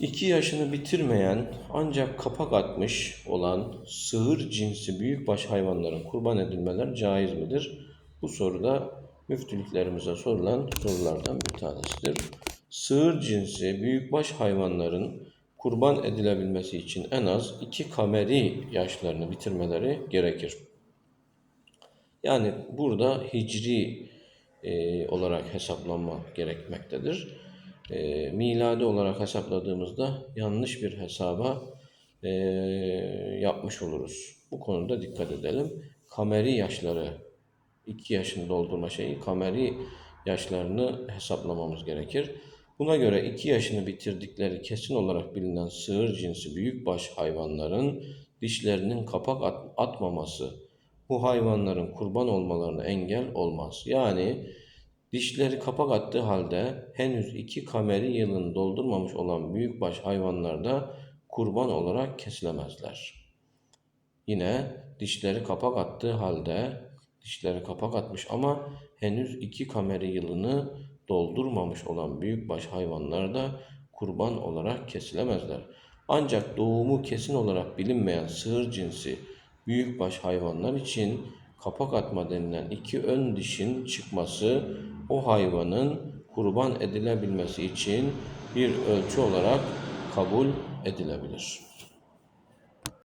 2 yaşını bitirmeyen ancak kapak atmış olan sığır cinsi büyükbaş hayvanların kurban edilmeler caiz midir? Bu soruda müftülüklerimize sorulan sorulardan bir tanesidir. Sığır cinsi büyükbaş hayvanların kurban edilebilmesi için en az iki kameri yaşlarını bitirmeleri gerekir. Yani burada hicri e, olarak hesaplanma gerekmektedir. E, miladi olarak hesapladığımızda yanlış bir hesaba e, yapmış oluruz. Bu konuda dikkat edelim. Kameri yaşları 2 yaşını doldurma şeyi kameri yaşlarını hesaplamamız gerekir. Buna göre 2 yaşını bitirdikleri kesin olarak bilinen sığır cinsi büyükbaş hayvanların dişlerinin kapak at- atmaması bu hayvanların kurban olmalarına engel olmaz. Yani dişleri kapak attığı halde henüz iki kameri yılını doldurmamış olan büyükbaş hayvanlar da kurban olarak kesilemezler. Yine dişleri kapak attığı halde dişleri kapak atmış ama henüz iki kameri yılını doldurmamış olan büyükbaş hayvanlar da kurban olarak kesilemezler. Ancak doğumu kesin olarak bilinmeyen sığır cinsi büyükbaş hayvanlar için kapak atma denilen iki ön dişin çıkması o hayvanın kurban edilebilmesi için bir ölçü olarak kabul edilebilir.